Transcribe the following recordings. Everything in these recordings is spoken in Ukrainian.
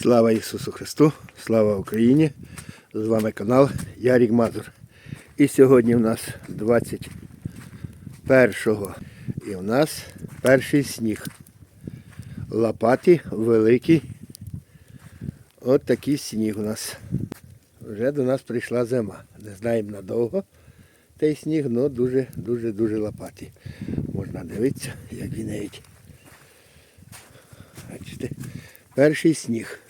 Слава Ісусу Христу, слава Україні! З вами канал Ярік Мазур. І сьогодні у нас 21-го. І у нас перший сніг. Лопаті великий. От такий сніг у нас. Вже до нас прийшла зима. Не знаємо надовго той сніг, але дуже-дуже дуже лопатий. Можна дивитися, як він навіть. Бачите, перший сніг.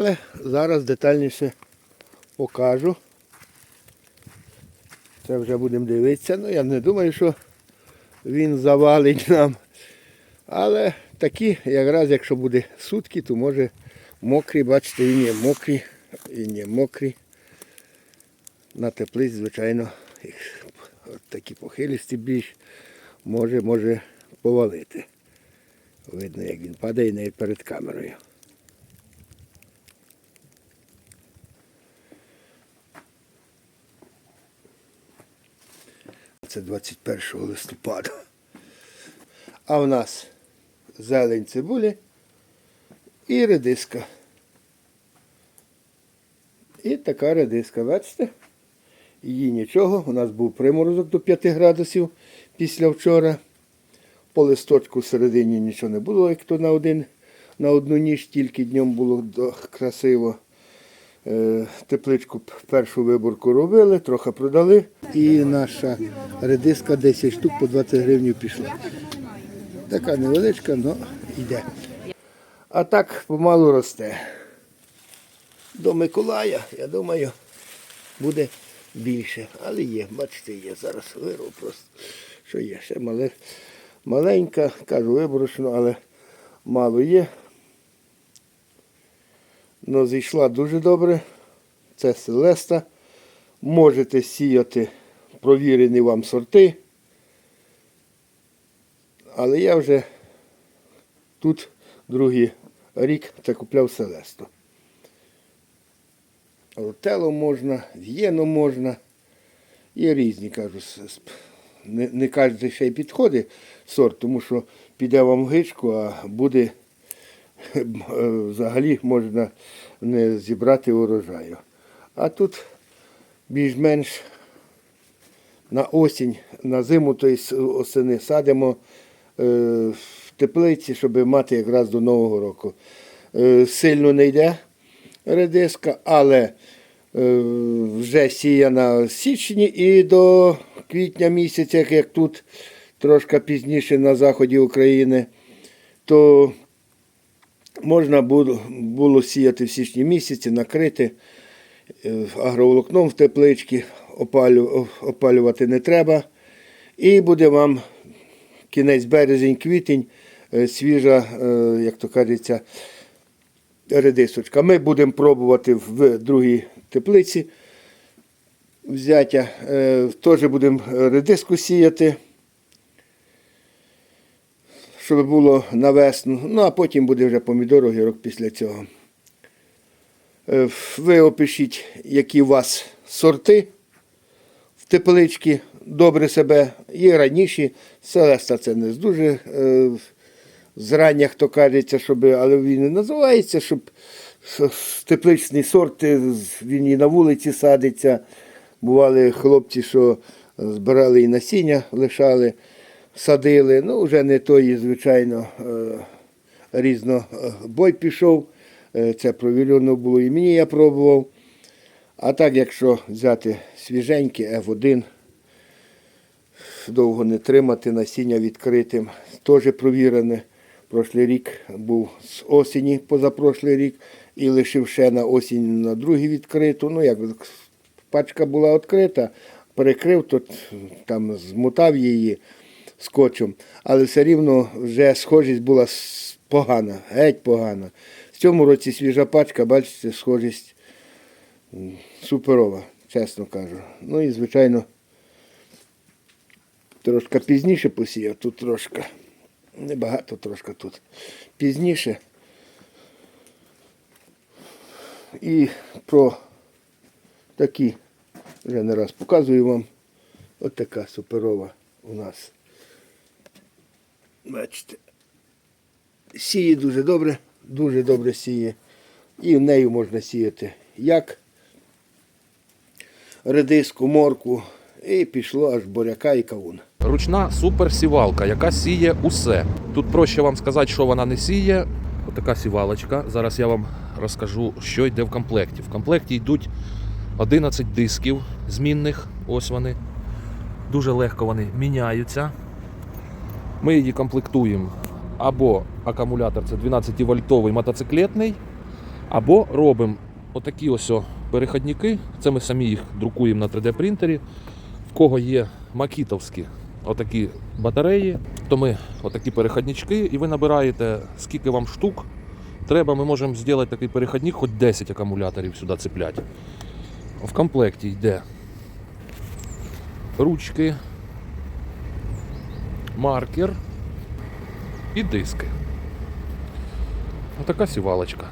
Але зараз детальніше покажу. Це вже будемо дивитися. Ну я не думаю, що він завалить нам. Але такі, якраз якщо буде сутки, то може мокрий, бачите, він є мокрий, він є мокрий. На теплиць, звичайно, такі похилісті більш може, може повалити. Видно, як він падає навіть перед камерою. Це 21 листопада. А в нас зелень цибулі і редиска. І така редиска, бачите? Її нічого. У нас був приморозок до 5 градусів після вчора. По листочку всередині нічого не було, як то на один, на одну ніч, тільки днем було красиво. Е, Тепличку першу виборку робили, трохи продали. І наша редиска 10 штук по 20 гривень пішла. Така невеличка, але йде. А так помалу росте. До Миколая, я думаю, буде більше. Але є, бачите, є. Зараз вирву просто. Що є? Ще мале, маленька, кажу, виборочно, але мало є. Ну, зійшла дуже добре. Це Селеста. Можете сіяти провірені вам сорти. Але я вже тут другий рік це купляв Селесту. Ротело можна, в'єно можна. Є різні, кажу. Не, не кожен ще й підходить сорт, тому що піде вам гичку, а буде взагалі можна не зібрати урожаю. А тут більш-менш на осінь, на зиму, тобто осени садимо е, в теплиці, щоб мати якраз до Нового року. Е, Сильно не йде редиска, але е, вже сіяна в січні і до квітня місяця, як тут трошки пізніше на заході України, то можна було, сіяти в січні місяці, накрити е, агроволокном в тепличці, опалювати не треба. І буде вам кінець березень, квітень, е, свіжа, е, як то кажеться, редисочка. Ми будемо пробувати в другій теплиці взяття. Теж будемо редиску сіяти, щоб було на весну. Ну, а потім буде вже помідор, огірок після цього. Е, Ви опишіть, які у вас сорти в тепличці, добре себе. Є раніші. Селеста це не дуже е, зрання, хто кажеться, щоб, але він не називається, щоб с- тепличний сорт, е, він і на вулиці садиться. Бували хлопці, що збирали і насіння, лишали, садили. Ну, вже не той, звичайно, е, різно е, бой пішов. Е, Це провірено було і мені я пробував. А так, якщо взяти свіженьке F1, довго не тримати, насіння відкритим, теж провірене. Прошлий рік був з осені, позапрошлий рік, і лишив ще на осінь на другий відкриту. Ну, як пачка була відкрита, перекрив, то там змотав її скотчем, але все рівно вже схожість була погана, геть погана. В цьому році свіжа пачка, бачите, схожість суперова, чесно кажу. Ну і, звичайно, трошки пізніше посіяв, тут трошки. Небагато трошки тут. Пізніше. І про такі, вже не раз показую вам, от така суперова у нас. Бачите, сіє дуже добре, дуже добре сіє. І нею можна сіяти як редиску, морку, і пішло аж буряка і кавун. Ручна суперсівалка, яка сіє усе. Тут проще вам сказати, що вона не сіє. Отака сівалочка. Зараз я вам розкажу, що йде в комплекті. В комплекті йдуть 11 дисків змінних. Ось вони. Дуже легко вони міняються. Ми її комплектуємо або акумулятор це 12-вольтовий мотоциклетний, або робимо отакі ось переходники. Це ми самі їх друкуємо на 3D принтері. В кого є макітовські отакі батареї, то ми отакі переходнички, і ви набираєте, скільки вам штук треба. Ми можемо зробити такий переходник, хоч 10 акумуляторів сюди цепляти. В комплекті йде ручки, маркер і диски. Отака сівалочка.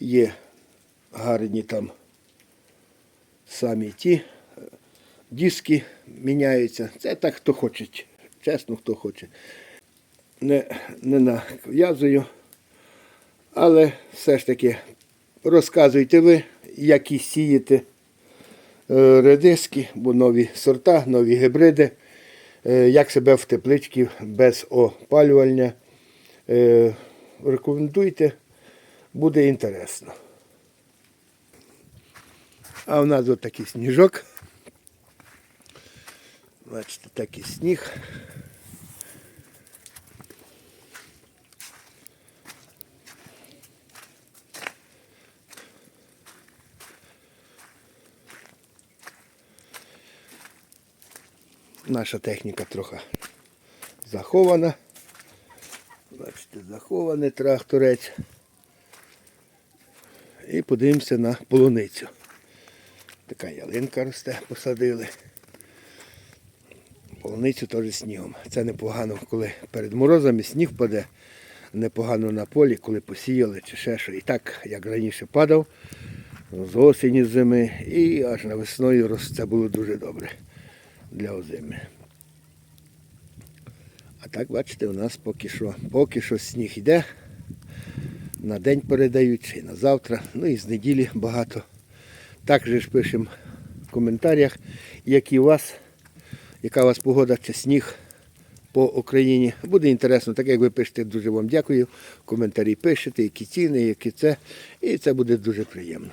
Є гарні там самі ті е, диски міняються. Це так, хто хоче. Чесно, хто хоче. Не, не нав'язую, але все ж таки розказуйте ви, які сієте редиски, бо нові сорта, нові гібриди, е, як себе в тепличці без опалювання. Е, Рекомендуйте, буде інтересно. А в нас отакий сніжок. Бачите, такий сніг. Наша техніка трохи захована. Бачите, захований тракторець. І подивимося на полуницю. Така ялинка росте, посадили. Полуницю теж снігом. Це непогано, коли перед морозами сніг паде, непогано на полі, коли посіяли чи ще що. І так, як раніше падав, з осені з зими, і аж на весною рос- це було дуже добре для озими. А так, бачите, у нас поки що, поки що сніг йде. На день передають, чи на завтра, ну і з неділі багато. Також ж пишемо в коментарях, які у вас, яка у вас погода чи сніг по Україні. Буде інтересно, так як ви пишете, дуже вам дякую. Коментарі пишете, які ціни, які це. І це буде дуже приємно.